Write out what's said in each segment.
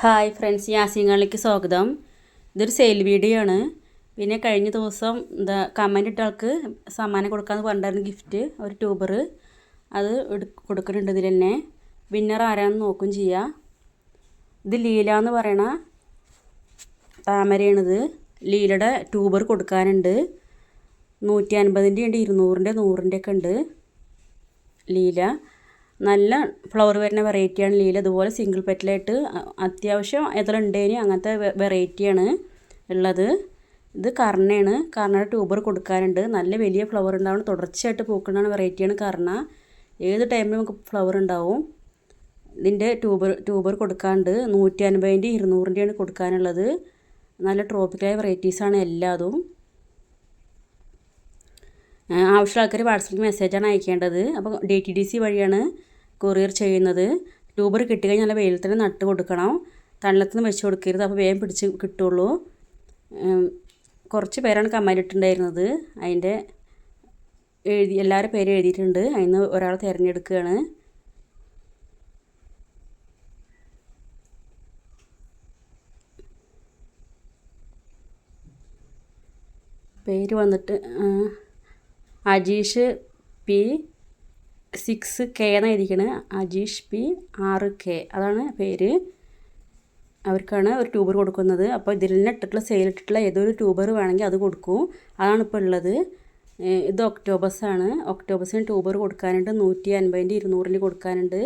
Hi friends യാസിങ്ങളിലേക്ക് സ്വാഗതം. ഇതൊരു sale video ആണ്. പിന്നെ കഴിഞ്ഞ ദിവസം എന്താ കമന്റ് ഇട്ട ആൾക്ക് സമ്മാനം കൊടുക്കാമെന്ന് പറഞ്ഞിട്ടുണ്ടായിരുന്നു ഗിഫ്റ്റ് ഒരു ട്യൂബർ അത് കൊടുക്കുന്നുണ്ട് ഇതിൽ തന്നെ. വിന്നർ ആരാണെന്ന് നോക്കും ചെയ്യുക ഇത് ലീല എന്ന് പറയണ താമരയാണിത്. ലീലയുടെ ട്യൂബർ കൊടുക്കാനുണ്ട്. നൂറ്റി അൻപതിന്റെ ഉണ്ട് ഇരുന്നൂറിന്റെ നൂറിന്റെ ഒക്കെ ഉണ്ട് ലീല. നല്ല ഫ്ലവർ വരുന്ന വെറൈറ്റിയാണ് ലീല അതുപോലെ സിംഗിൾ പെറ്റലായിട്ട് അത്യാവശ്യം എത്ര ഉണ്ടേനി അങ്ങനത്തെ വെറൈറ്റിയാണ് ഉള്ളത്. ഇത് കർണയാണ്. കർണയുടെ ട്യൂബർ കൊടുക്കാനുണ്ട് നല്ല വലിയ ഫ്ലവർ ഉണ്ടാവും തുടർച്ചയായിട്ട് പൂക്കുന്നതാണ് വെറൈറ്റിയാണ് കർണ. ഏത് ടൈമിലും നമുക്ക് ഫ്ലവർ ഉണ്ടാവും. ഇതിന്റെ ട്യൂബർ ട്യൂബർ കൊടുക്കാണ്ട് നൂറ്റി അൻപതിന്റെ ഇരുന്നൂറിന്റെയാണ് കൊടുക്കാനുള്ളത്. നല്ല ട്രോപ്പിക്കലായ വെറൈറ്റീസാണ് എല്ലാതും. ആവശ്യമുള്ള ആൾക്കാർ വാട്സപ്പിൽ മെസ്സേജാണ് അയക്കേണ്ടത്. അപ്പോൾ ഡി ടി ഡി സി വഴിയാണ് കൊറിയർ ചെയ്യുന്നത്. ട്യൂബർ കിട്ടിക്കഴിഞ്ഞാൽ നല്ല വെയിൽ തന്നെ നട്ട് കൊടുക്കണം. തണലത്തുനിന്ന് വെച്ച് കൊടുക്കരുത്. അപ്പോൾ വേഗം പിടിച്ച് കിട്ടുള്ളൂ. കുറച്ച് പേരാണ് കമന്റ് ഇട്ടിട്ടുണ്ടായിരുന്നത്. അതിന്റെ എഴുതി എല്ലാവരുടെ പേര് എഴുതിയിട്ടുണ്ട്. അതിന് ഒരാൾ തിരഞ്ഞെടുക്കുകയാണ്. പേര് വന്നിട്ട് അജീഷ് പി സിക്സ് കെ എന്നാണ് എഴുതിയിരിക്കുന്നത് അജീഷ് പി ആറ് കെ. അതാണ് പേര്. അവർക്കാണ് ഒരു ട്യൂബർ കൊടുക്കുന്നത്. അപ്പോൾ ഇതിൽ തന്നെ ഇട്ടിട്ടുള്ള സെയിൽ ഇട്ടിട്ടുള്ള ഏതൊരു ട്യൂബർ വേണമെങ്കിൽ അത് കൊടുക്കും. അതാണ് ഇപ്പോൾ ഉള്ളത്. ഇത് ഒക്ടോബസാണ് ഒക്ടോബസിന് ട്യൂബർ കൊടുക്കാനുണ്ട്. നൂറ്റി അൻപതിന്റെ ഇരുന്നൂറിന് കൊടുക്കാനുണ്ട്.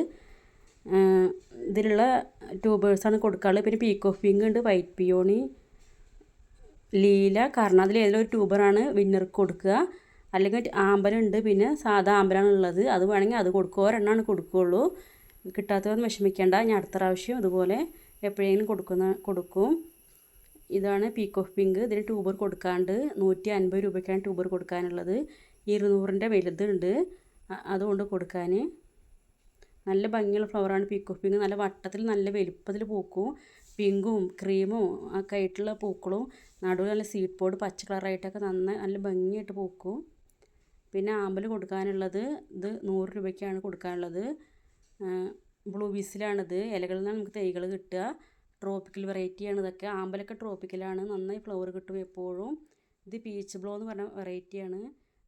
ഇതിലുള്ള ട്യൂബേഴ്സാണ് കൊടുക്കാറുള്ളത് പിന്നെ പീക്ക് ഓഫ് പിങ്ക് ഉണ്ട്. വൈറ്റ് പിയോണി ലീല കാരണം അതിൽ ഏതെങ്കിലും ഒരു ട്യൂബറാണ് വിന്നർക്ക് കൊടുക്കുക. അല്ലെങ്കിൽ ആമ്പലുണ്ട് പിന്നെ സാധാ ആമ്പലാണ് ഉള്ളത് അത് വേണമെങ്കിൽ അത് കൊടുക്കുക ഒരെണ്ണമാണ് കൊടുക്കുകയുള്ളൂ കിട്ടാത്തതൊന്നും വിഷമിക്കേണ്ട. ഞാൻ അടുത്ത പ്രാവശ്യം അതുപോലെ എപ്പോഴെങ്കിലും കൊടുക്കുന്ന കൊടുക്കും. ഇതാണ് പീക്ക് ഓഫ് പിങ്ക് ഇതിന് ട്യൂബർ കൊടുക്കാണ്ട് നൂറ്റി അൻപത് രൂപയ്ക്കാണ് ട്യൂബർ കൊടുക്കാനുള്ളത്. ഇരുന്നൂറിന്റെ വലുതുണ്ട്. അതുകൊണ്ട് കൊടുക്കാൻ. നല്ല ഭംഗിയുള്ള ഫ്ലവറാണ് പീക്ക് ഓഫ് പിങ്ക് നല്ല വട്ടത്തിൽ നല്ല വലുപ്പത്തിൽ പൂക്കും. പിങ്കും ക്രീമും ഒക്കെ ആയിട്ടുള്ള പൂക്കളും. നടുവിൽ നല്ല സീഡ് പോഡ് പച്ച കളറായിട്ടൊക്കെ നന്നായി നല്ല ഭംഗിയായിട്ട് പൂക്കും. പിന്നെ ആമ്പൽ കൊടുക്കാനുള്ളത് ഇത് നൂറ് രൂപയ്ക്കാണ് കൊടുക്കാനുള്ളത്. ബ്ലൂ ബീസിലാണിത് ഇലകളിൽ നിന്നാണ് നമുക്ക് തൈകൾ കിട്ടുക. ട്രോപ്പിക്കൽ വെറൈറ്റിയാണ് ഇതൊക്കെ. ആമ്പലൊക്കെ ട്രോപ്പിക്കലാണ്. നന്നായി ഫ്ലവർ കിട്ടും എപ്പോഴും. ഇത് പീച്ച് ബ്ലോ എന്ന് പറഞ്ഞ വെറൈറ്റിയാണ്.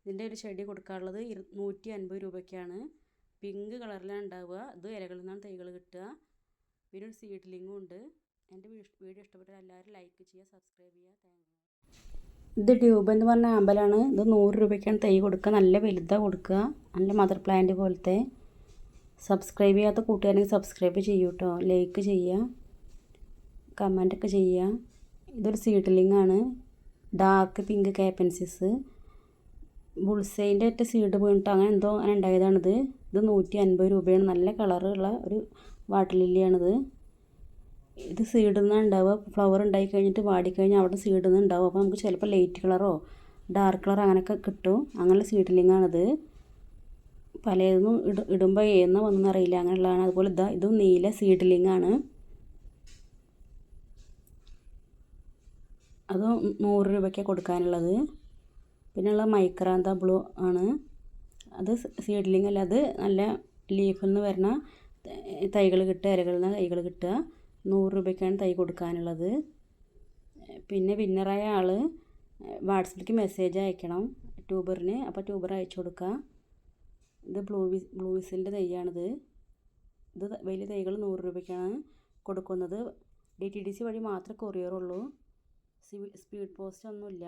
ഇതിന്റെ ഒരു ചെടി കൊടുക്കാനുള്ളത് ഇരു നൂറ്റി അൻപത് രൂപയ്ക്കാണ്. പിങ്ക് കളറിലാണ് ഉണ്ടാവുക. ഇത് ഇലകളിൽ നിന്നാണ് തൈകൾ കിട്ടുക. പിന്നെ ഒരു സീഡ്ലിങ്ങും ഉണ്ട്. എന്റെ വീഡിയോ ഇഷ്ടപ്പെട്ടാൽ എല്ലാവരും ലൈക്ക് ചെയ്യുക സബ്സ്ക്രൈബ് ചെയ്യുക. താങ്ക് ഇത് ട്യൂബ് എന്ന് പറഞ്ഞ ആമ്പലാണ് ഇത് നൂറ് രൂപയ്ക്കാണ് തൈ കൊടുക്കുക. നല്ല വലുതാണ് കൊടുക്കുക. നല്ല മദർ പ്ലാന്റ് പോലത്തെ. സബ്സ്ക്രൈബ് ചെയ്യാത്ത കൂട്ടുകാരെങ്കിൽ സബ്സ്ക്രൈബ് ചെയ്യൂ കേട്ടോ ലൈക്ക് ചെയ്യുക കമന്റൊക്കെ ചെയ്യുക. ഇതൊരു സീഡ്ലിംഗ് ആണ്. ഡാർക്ക് പിങ്ക് കാപ്പൻസിസ് ബുൾസൈന്റെ ഒറ്റ സീഡ് വീണിട്ട് അങ്ങനെ എന്തോ അങ്ങനെ ഉണ്ടായതാണിത്. ഇത് നൂറ്റി അൻപത് രൂപയാണ്. നല്ല കളറുള്ള ഒരു വാട്ടർ ലില്ലിയാണിത് ഇത് സീഡിൽ ഉണ്ടാവുക ഫ്ലവർ ഉണ്ടായി കഴിഞ്ഞിട്ട് വാടിക്കഴിഞ്ഞാൽ അവിടെ സീഡിൽ ഉണ്ടാവും അപ്പോൾ നമുക്ക് ചിലപ്പോൾ ലൈറ്റ് കളറോ ഡാർക്ക് കളർ അങ്ങനെയൊക്കെ കിട്ടും. അങ്ങനെ സീഡ്ലിങ്ങാണിത് പലതും ഇട ഇടുമ്പോൾ ഏന്ന വന്നെന്ന് അറിയില്ല. അങ്ങനെയുള്ളതാണ്. അതുപോലെ ഇതാ ഇതും നീല സീഡ്ലിങ്ങാണ് അത് നൂറ് രൂപയ്ക്കാണ് കൊടുക്കാനുള്ളത്. പിന്നെയുള്ള മൈക്രാന്ത ബ്ലൂ ആണ്. അത് സീഡ്ലിംഗ് അല്ല. അത് നല്ല നിന്ന് വരുന്ന തൈകൾ കിട്ടുക ഇലകളിൽ നിന്ന് തൈകൾ കിട്ടുക. നൂറ് രൂപയ്ക്കാണ് തൈ കൊടുക്കാനുള്ളത്. പിന്നെ വിന്നറായ ആൾ വാട്സപ്പിലേക്ക് മെസ്സേജ് അയക്കണം ട്യൂബറിന്. അപ്പോൾ ട്യൂബർ അയച്ചു കൊടുക്കുക ഇത് ബ്ലൂ വിസ് ബ്ലൂ വിസിലിന്റെ തൈയാണിത്. ഇത് വലിയ തൈകൾ നൂറ് രൂപയ്ക്കാണ് കൊടുക്കുന്നത്. ഡി ടി ഡി സി വഴി മാത്രമേ കൊറിയറുള്ളൂ സ്പീഡ് പോസ്റ്റ് ഒന്നുമില്ല.